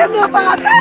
Hindi na bata!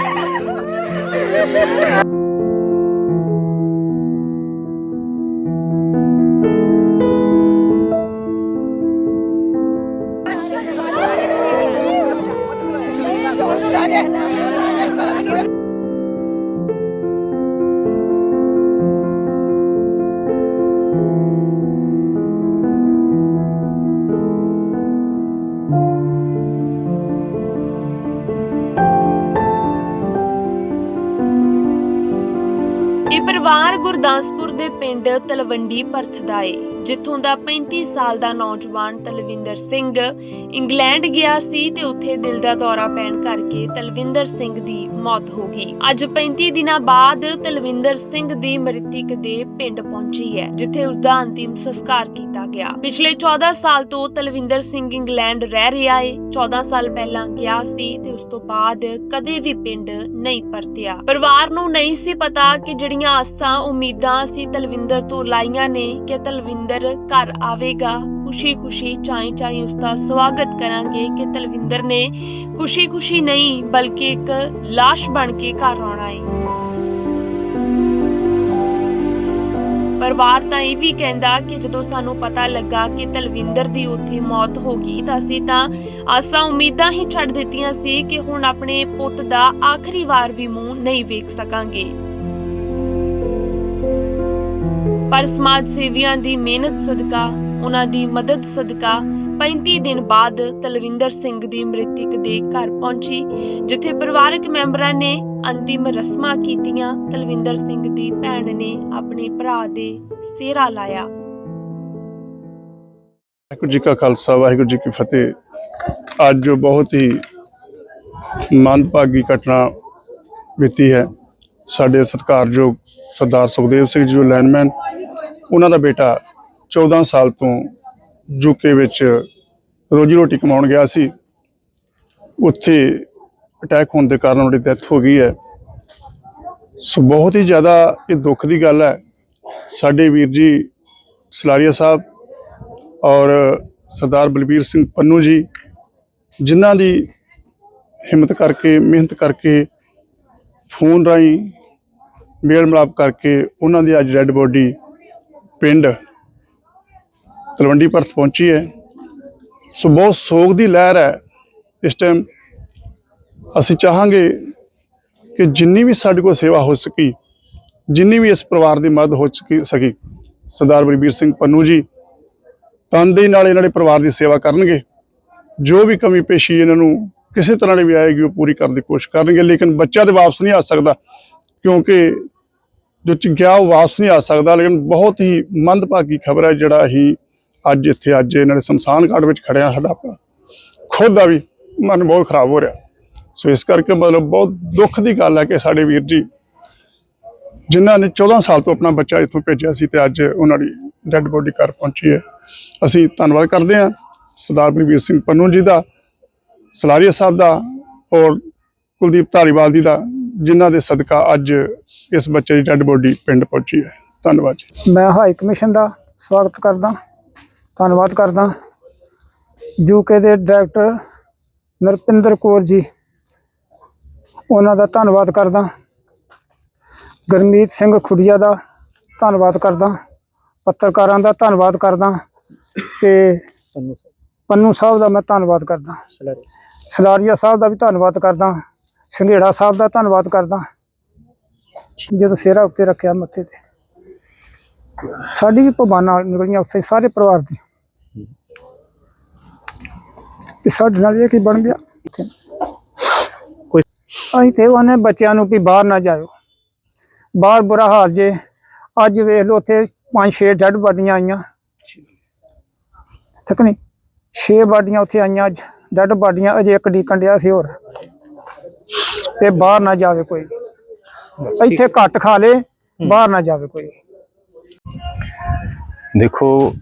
ਇਹ ਪਰਿਵਾਰ ਗੁਰਦਾਸਪੁਰ ਦੇ ਪਿੰਡ ਤਲਵੰਡੀ ਭਰਥ ਏ ਜਿੱਥੋਂ ਦਾ 35 ਸਾਲ ਦਾ ਨੌਜਵਾਨ ਤਲਵਿੰਦਰ ਸਿੰਘ ਇੰਗਲੈਂਡ ਗਿਆ ਸੀ ਤੇ ਉੱਥੇ ਦਿਲ ਦਾ ਦੌਰਾ ਪੈਣ ਕਰਕੇ ਤਲਵਿੰਦਰ ਸਿੰਘ ਦੀ ਮੌਤ ਹੋ ਗਈ। ਅੱਜ 35 ਦਿਨਾਂ ਬਾਅਦ ਤਲਵਿੰਦਰ ਸਿੰਘ ਦੀ ਮ੍ਰਿਤਕ ਦੇ ਪਿੰਡ ਪਹੁੰਚੀ ਹੈ, ਜਿੱਥੇ ਉਸ ਦਾ ਅੰਤਿਮ ਸੰਸਕਾਰ ਕੀਤਾ ਗਿਆ। ਪਿਛਲੇ 14 ਸਾਲ ਤੋਂ ਤਲਵਿੰਦਰ ਸਿੰਘ ਇੰਗਲੈਂਡ ਰਹਿ ਰਿਹਾ ਏ। 14 ਸਾਲ ਪਹਿਲਾਂ ਗਿਆ ਸੀ ਤੇ ਉਸ ਤੋਂ ਬਾਅਦ ਕਦੇ ਵੀ ਪਿੰਡ ਨਹੀਂ ਪਰਤਿਆ। ਪਰਿਵਾਰ ਨੂੰ ਨਹੀਂ ਸੀ ਪਤਾ ਕਿ ਜਿਹੜੀਆਂ ਆਸਾਂ ਉਮੀਦਾਂ ਸੀ ਤਲਵਿੰਦਰ ਤੋਂ ਲਾਈਆਂ ਨੇ ਕਿ ਤਲਵਿੰਦਰ ਘਰ ਆਵੇਗਾ। ਖੁਸ਼ੀ-ਖੁਸ਼ੀ ਚਾਈ-ਚਾਈ ਉਸ ਦਾ ਸਵਾਗਤ ਕਰਾਂਗੇ ਕਿ ਤਲਵਿੰਦਰ ਨੇ ਖੁਸ਼ੀ-ਖੁਸ਼ੀ ਨਹੀਂ, ਬਲਕਿ ਇੱਕ ਲਾਸ਼ ਬਣ ਕੇ ਘਰ ਆਉਣਾ ਏ। ਪਰਿਵਾਰ ਤਾਂ ਇਹ ਵੀ ਕਹਿੰਦਾ ਕਿ ਜਦੋਂ ਸਾਨੂੰ ਪਤਾ ਲੱਗਾ ਕਿ ਤਲਵਿੰਦਰ ਦੀ ਉੱਥੇ ਮੌਤ ਹੋ ਗਈ ਤਾਂ ਅਸੀਂ ਤਾਂ ਆਸਾਂ ਉਮੀਦਾਂ ਹੀ ਛੱਡ ਦਿੱਤੀਆਂ ਸੀ ਕਿ ਹੁਣ ਆਪਣੇ ਪੁੱਤ ਦਾ ਆਖਰੀ ਵਾਰ ਵੀ ਮੂੰਹ ਨਹੀਂ ਵੇਖ ਸਕਾਂਗੇ। ਪਰ ਸਮਾਜ ਸੇਵੀਆਂ ਦੀ ਮਿਹਨਤ ਸਦਕਾ, ਉਹਨਾਂ ਦੀ ਮਦਦ ਸਦਕਾ 35 ਦਿਨ ਬਾਅਦ ਤਲਵਿੰਦਰ ਸਿੰਘ ਦੀ ਮ੍ਰਿਤਕ ਦੇ ਘਰ ਪਹੁੰਚੀ, ਜਿੱਥੇ ਪਰਿਵਾਰਕ ਮੈਂਬਰਾਂ ਨੇ ਅੰਤਿਮ ਰਸਮਾਂ ਕੀਤੀਆਂ। ਤਲਵਿੰਦਰ ਸਿੰਘ ਦੀ ਭੈਣ ਨੇ ਆਪਣੇ ਭਰਾ ਦੇ ਸਿਹਰਾ ਲਾਇਆ। ਵਾਹਿਗੁਰੂ ਜੀ ਕਾ ਖਾਲਸਾ, ਵਾਹਿਗੁਰੂ ਜੀ ਕੀ ਫਤਿਹ। ਅੱਜ ਜੋ ਬਹੁਤ ਹੀ ਮੰਦਭਾਗੀ ਘਟਨਾ ਬੀਤੀ ਹੈ। ਸਾਡੇ ਸਤਿਕਾਰਯੋਗ ਸਰਦਾਰ ਸੁਖਦੇਵ ਸਿੰਘ ਜੀ, ਜੋ ਲੈਂਡਮੈਨ ਉਹਨਾਂ ਦਾ ਬੇਟਾ 14 ਸਾਲ ਤੋਂ ਯੂਕੇ ਵਿੱਚ ਰੋਜੀ ਰੋਟੀ ਕਮਾਉਣ ਗਿਆ ਸੀ। ਉੱਥੇ ਅਟੈਕ ਹੋਣ ਦੇ ਕਾਰਨ ਉਹਦੀ ਡੈਥ ਹੋ ਗਈ ਹੈ। ਸੋ ਬਹੁਤ ਹੀ ਜ਼ਿਆਦਾ ਇਹ ਦੁੱਖ ਦੀ ਗੱਲ ਹੈ। ਸਾਡੇ ਵੀਰ ਜੀ ਸਲਾਰੀਆ ਸਾਹਿਬ ਔਰ ਸਰਦਾਰ ਬਲਬੀਰ ਸਿੰਘ ਪੰਨੂ ਜੀ, ਜਿਨ੍ਹਾਂ ਦੀ ਹਿੰਮਤ ਕਰਕੇ, ਮਿਹਨਤ ਕਰਕੇ, ਫੋਨ ਰਾਹੀਂ ਮੇਲ ਮਿਲਾਪ ਕਰਕੇ ਉਹਨਾਂ ਦੀ ਅੱਜ ਡੈੱਡ ਬੋਡੀ ਪਿੰਡ ਤਲਵੰਡੀ ਪਰਤ ਪਹੁੰਚੀ ਹੈ। ਸੋ ਬਹੁਤ ਸੋਗ ਦੀ ਲਹਿਰ ਹੈ। ਇਸ ਟਾਈਮ ਅਸੀਂ ਚਾਹਾਂਗੇ ਕਿ ਜਿੰਨੀ ਵੀ ਸਾਡੇ ਕੋਲ ਸੇਵਾ ਹੋ ਸਕੀ, ਜਿੰਨੀ ਵੀ ਇਸ ਪਰਿਵਾਰ ਦੀ ਮਦਦ ਹੋ ਸਕੀ ਸਕੀ। ਸਰਦਾਰ ਬਲਬੀਰ ਸਿੰਘ ਪੰਨੂ ਜੀ ਤਨਦੇਹੀ ਨਾਲ ਇਹਨਾਂ ਦੇ ਪਰਿਵਾਰ ਦੀ ਸੇਵਾ ਕਰਨਗੇ। ਜੋ ਵੀ ਕਮੀ ਪੇਸ਼ੀ ਇਹਨਾਂ ਨੂੰ ਕਿਸੇ ਤਰ੍ਹਾਂ ਦੀ ਵੀ ਆਏਗੀ, ਉਹ ਪੂਰੀ ਕਰਨ ਦੀ ਕੋਸ਼ਿਸ਼ ਕਰਨਗੇ। ਲੇਕਿਨ ਬੱਚਾ ਤੇ ਵਾਪਸ ਨਹੀਂ ਆ ਸਕਦਾ, ਕਿਉਂਕਿ ਜੋ ਚ ਗਿਆ ਉਹ ਵਾਪਸ ਨਹੀਂ ਆ ਸਕਦਾ, ਲੇਕਿਨ ਬਹੁਤ ਹੀ ਮੰਦਭਾਗੀ ਖਬਰ ਹੈ ਜਿਹੜਾ ਹੀ ਅੱਜ ਇੱਥੇ, ਅੱਜ ਇਹਨਾਂ ਦੇ ਸ਼ਮਸ਼ਾਨ ਘਾਟ ਵਿੱਚ ਖੜਿਆ ਸਾਡਾ ਆਪਣਾ ਖੁਦ ਦਾ ਵੀ ਮਨ ਬਹੁਤ ਖਰਾਬ ਹੋ ਰਿਹਾ। ਸੋ ਇਸ ਕਰਕੇ ਮਤਲਬ ਬਹੁਤ ਦੁੱਖ ਦੀ ਗੱਲ ਹੈ ਕਿ ਸਾਡੇ ਵੀਰ ਜੀ, ਜਿਨ੍ਹਾਂ ਨੇ 14 ਸਾਲ ਤੋਂ ਆਪਣਾ ਬੱਚਾ ਇੱਥੋਂ ਭੇਜਿਆ ਸੀ ਤੇ ਅੱਜ ਉਹਨਾਂ ਦੀ ਡੈੱਡ ਬੋਡੀ ਘਰ ਪਹੁੰਚੀ ਹੈ। ਅਸੀਂ ਧੰਨਵਾਦ ਕਰਦੇ ਹਾਂ ਸਰਦਾਰ ਬਲਵੀਰ ਸਿੰਘ ਪੰਨੂ ਜੀ ਦਾ, ਸਲਾਰੀਆ ਸਾਹਿਬ ਦਾ ਔਰ ਕੁਲਦੀਪ ਧਾਰੀਵਾਲ ਜੀ ਦਾ ਜਿਨ੍ਹਾਂ ਦੇ ਸਦਕਾ ਅੱਜ ਇਸ ਬੱਚੇ ਦੀ ਡੈੱਡ ਬੋਡੀ ਪਿੰਡ ਪਹੁੰਚੀ ਹੈ। ਧੰਨਵਾਦ ਜੀ। ਮੈਂ ਹਾਈ ਕਮਿਸ਼ਨ ਦਾ ਸਵਾਗਤ ਕਰਦਾ ਧੰਨਵਾਦ ਕਰਦਾ। ਯੂਕੇ ਦੇ ਡਾਇਰੈਕਟਰ ਨਰਪਿੰਦਰ ਕੌਰ ਜੀ ਉਹਨਾਂ ਦਾ ਧੰਨਵਾਦ ਕਰਦਾ। ਗੁਰਮੀਤ ਸਿੰਘ ਖੁੜੀਆ ਦਾ ਧੰਨਵਾਦ ਕਰਦਾ। ਪੱਤਰਕਾਰਾਂ ਦਾ ਧੰਨਵਾਦ ਕਰਦਾ ਤੇ ਪੰਨੂ ਸਾਹਿਬ ਦਾ ਮੈਂ ਧੰਨਵਾਦ ਕਰਦਾ। ਸਲਾਰੀਆ ਸਾਹਿਬ ਦਾ ਵੀ ਧੰਨਵਾਦ ਕਰਦਾ। ਸੰਘੇੜਾ ਸਾਹਿਬ ਦਾ ਧੰਨਵਾਦ ਕਰਦਾ। ਜਦੋਂ ਸਿਹਰਾ ਉੱਤੇ ਰੱਖਿਆ ਮੱਥੇ ਤੇ। ਸਾਡੀ ਵੀ ਭਵਾਨਾਂ ਨਿਕਲੀਆਂ ਉੱਥੇ ਸਾਰੇ ਪਰਿਵਾਰ ਦੀ। ਤੇ ਸਾਡੇ ਨਾਲ ਇਹ ਕੀ ਬਣ ਗਿਆ? ਇੱਥੇ ਕੋਈ ਅਸੀਂ ਤੇ ਉਹਨੇ ਬੱਚਿਆਂ ਨੂੰ ਵੀ ਬਾਹਰ ਨਾ ਜਾਇਓ। ਬਾਹਰ ਬੁਰਾ ਹਾਲ ਜੇ। ਅੱਜ ਵੇਖ ਲਓ ਉੱਥੇ ਪੰਜ ਛੇ ਡੈਡ ਬਾਡੀਆਂ ਆਈਆਂ। ਠੀਕ ਨਹੀਂ? ਛੇ ਬਾਡੀਆਂ ਉੱਥੇ ਆਈਆਂ ਅੱਜ ਡੈਡ ਬਾਡੀਆਂ ਅਜੇ ਇੱਕ ਡੀਕਣ ਡਿਆ ਸੀ ਹੋਰ। ਤੇ ਬਾਹਰ ਨਾ ਜਾਵੇ ਕੋਈ। ਇੱਥੇ ਘੱਟ ਖਾ ਲੇ, ਬਾਹਰ ਨਾ ਜਾਵੇ ਕੋਈ। ਦੇਖੋ,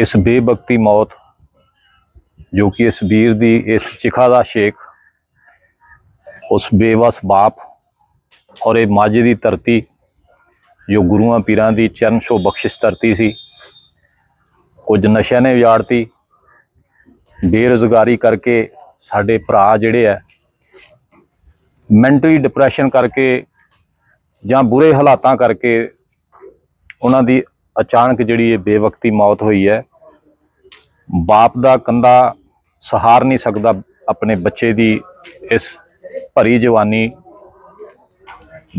ਇਸ ਬੇਬਕਤੀ ਮੌਤ, ਜੋ ਕਿ ਇਸ ਵੀਰ ਦੀ, ਇਸ ਚਿਖਾ ਦਾ ਸ਼ੇਖ, ਉਸ ਬੇਵਸ ਬਾਪ ਔਰ ਇਹ ਮਾਝੇ ਦੀ ਧਰਤੀ, ਜੋ ਗੁਰੂਆਂ ਪੀਰਾਂ ਦੀ ਚਰਨ ਛੋ ਬਖਸ਼ਿਸ਼ ਧਰਤੀ ਸੀ, ਕੁਝ ਨਸ਼ਿਆਂ ਨੇ ਉਜਾੜਤੀ, ਬੇਰੁਜ਼ਗਾਰੀ ਕਰਕੇ ਸਾਡੇ ਭਰਾ ਜਿਹੜੇ ਆ ਮੈਂਟਲੀ ਡਿਪਰੈਸ਼ਨ ਕਰਕੇ ਜਾਂ ਬੁਰੇ ਹਾਲਾਤਾਂ ਕਰਕੇ ਉਹਨਾਂ ਦੀ ਅਚਾਨਕ ਜਿਹੜੀ ਇਹ ਬੇਵਕਤੀ ਮੌਤ ਹੋਈ ਹੈ, ਬਾਪ ਦਾ ਕੰਦਾ ਸਹਾਰ ਨਹੀਂ ਸਕਦਾ ਆਪਣੇ ਬੱਚੇ ਦੀ ਇਸ ਭਰੀ ਜਵਾਨੀ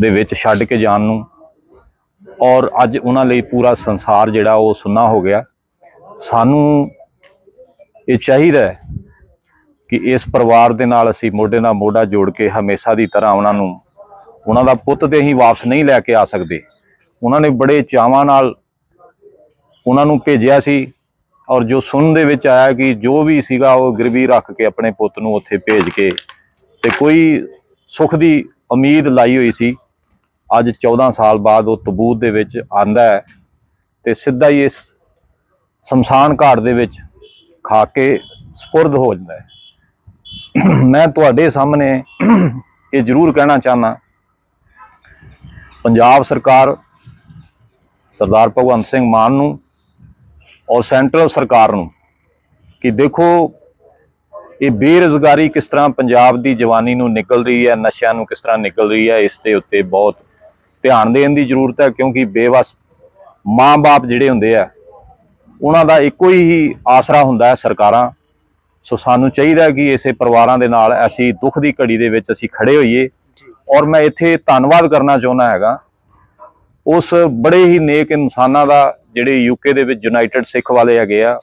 ਦੇ ਵਿੱਚ ਛੱਡ ਕੇ ਜਾਣ ਨੂੰ ਔਰ ਅੱਜ ਉਹਨਾਂ ਲਈ ਪੂਰਾ ਸੰਸਾਰ ਜਿਹੜਾ ਉਹ ਸੁੰਨਾ ਹੋ ਗਿਆ। ਸਾਨੂੰ ਇਹ ਚਾਹੀਦਾ ਕਿ ਇਸ ਪਰਿਵਾਰ ਦੇ ਨਾਲ ਅਸੀਂ ਮੋਢੇ ਨਾਲ ਮੋਢਾ ਜੋੜ ਕੇ ਹਮੇਸ਼ਾ ਦੀ ਤਰ੍ਹਾਂ ਉਹਨਾਂ ਨੂੰ, ਉਹਨਾਂ ਦਾ ਪੁੱਤ ਤੇ ਹੀ ਵਾਪਸ ਨਹੀਂ ਲੈ ਕੇ ਆ ਸਕਦੇ। ਉਹਨਾਂ ਨੇ ਬੜੇ ਚਾਵਾਂ ਨਾਲ ਉਹਨਾਂ ਨੂੰ ਭੇਜਿਆ ਸੀ ਔਰ ਜੋ ਸੁਣਨ ਦੇ ਵਿੱਚ ਆਇਆ ਕਿ ਜੋ ਵੀ ਸੀਗਾ ਉਹ ਗਿਰਵੀ ਰੱਖ ਕੇ ਆਪਣੇ ਪੁੱਤ ਨੂੰ ਉੱਥੇ ਭੇਜ ਕੇ ਤੇ ਕੋਈ ਸੁੱਖ ਦੀ ਉਮੀਦ ਲਾਈ ਹੋਈ ਸੀ। ਅੱਜ 14 ਸਾਲ ਬਾਅਦ ਉਹ ਤਬੂਤ ਦੇ ਵਿੱਚ ਆਂਦਾ ਹੈ ਤੇ ਸਿੱਧਾ ਹੀ ਇਸ ਸ਼ਮਸ਼ਾਨ ਘਾਟ ਦੇ ਵਿੱਚ ਖਾ ਕੇ ਸਪੁਰਦ ਹੋ ਜਾਂਦਾ ਹੈ। ਮੈਂ ਤੁਹਾਡੇ ਸਾਹਮਣੇ ਇਹ ਜ਼ਰੂਰ ਕਹਿਣਾ ਚਾਹਨਾ, ਪੰਜਾਬ ਸਰਕਾਰ ਸਰਦਾਰ ਭਗਵੰਤ ਸਿੰਘ ਮਾਨ ਨੂੰ ਔਰ ਸੈਂਟਰਲ ਸਰਕਾਰ ਨੂੰ ਕਿ ਦੇਖੋ ਇਹ ਬੇਰੁਜ਼ਗਾਰੀ ਕਿਸ ਤਰ੍ਹਾਂ ਪੰਜਾਬ ਦੀ ਜਵਾਨੀ ਨੂੰ ਨਿਕਲ ਰਹੀ ਹੈ, ਨਸ਼ਿਆਂ ਨੂੰ ਕਿਸ ਤਰ੍ਹਾਂ ਨਿਕਲ ਰਹੀ ਹੈ, ਇਸ ਦੇ ਉੱਤੇ ਬਹੁਤ ਧਿਆਨ ਦੇਣ ਦੀ ਜ਼ਰੂਰਤ ਹੈ ਕਿਉਂਕਿ ਬੇਵਸ ਮਾਂ-ਬਾਪ ਜਿਹੜੇ ਹੁੰਦੇ ਆ, ਉਹਨਾਂ ਦਾ ਇੱਕੋ ਹੀ ਆਸਰਾ ਹੁੰਦਾ ਹੈ ਸਰਕਾਰਾਂ ਸੋ ਸਾਨੂੰ ਚਾਹੀਦਾ ਕਿ ਇਸੇ ਪਰਿਵਾਰਾਂ ਦੇ ਨਾਲ ਅਸੀਂ ਦੁੱਖ ਦੀ ਘੜੀ ਦੇ ਵਿੱਚ ਅਸੀਂ ਖੜੇ ਹੋਈਏ। ਔਰ ਮੈਂ ਇੱਥੇ ਧੰਨਵਾਦ ਕਰਨਾ ਚਾਹੁੰਦਾ ਹੈਗਾ। ਉਸ ਬੜੇ ਹੀ ਨੇਕ ਇਨਸਾਨਾਂ ਦਾ ਜਿਹੜੇ ਯੂਕੇ ਦੇ ਵਿੱਚ ਯੂਨਾਈਟਿਡ ਸਿੱਖ ਵਾਲੇ ਹੈਗੇ ਆ,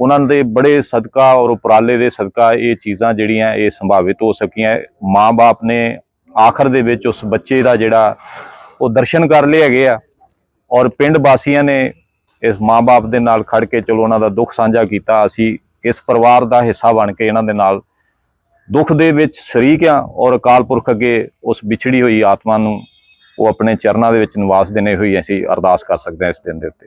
ਉਹਨਾਂ ਦੇ ਬੜੇ ਸਦਕਾ ਔਰ ਉਪਰਾਲੇ ਦੇ ਸਦਕਾ ਇਹ ਚੀਜ਼ਾਂ ਜਿਹੜੀਆਂ ਇਹ ਸੰਭਾਵਿਤ ਹੋ ਸਕੀਆਂ। ਮਾਂ-ਬਾਪ ਨੇ ਆਖਰ ਦੇ ਵਿੱਚ ਉਸ ਬੱਚੇ ਦਾ ਜਿਹੜਾ ਉਹ ਦਰਸ਼ਨ ਕਰ ਲਏ ਹੈਗੇ ਆ। ਔਰ ਪਿੰਡ ਵਾਸੀਆਂ ਨੇ ਇਸ ਮਾਂ-ਬਾਪ ਦੇ ਨਾਲ ਖੜ ਕੇ ਚਲੋ ਉਹਨਾਂ ਦਾ ਦੁੱਖ ਸਾਂਝਾ ਕੀਤਾ। ਅਸੀਂ ਇਸ ਪਰਿਵਾਰ ਦਾ ਹਿੱਸਾ ਬਣ ਕੇ ਇਹਨਾਂ ਦੇ ਨਾਲ ਦੁੱਖ ਦੇ ਵਿੱਚ ਸ਼ਰੀਕ ਆ ਔਰ ਅਕਾਲ ਪੁਰਖ ਅੱਗੇ ਉਸ ਵਿਛੜੀ ਹੋਈ ਆਤਮਾ ਨੂੰ ਉਹ ਆਪਣੇ ਚਰਨਾਂ ਦੇ ਵਿੱਚ ਨਿਵਾਸ ਦੇਣੇ ਹੋਈ ਅਸੀਂ ਅਰਦਾਸ ਕਰ ਸਕਦੇ ਹਾਂ ਇਸ ਦਿਨ ਦੇ ਉੱਤੇ।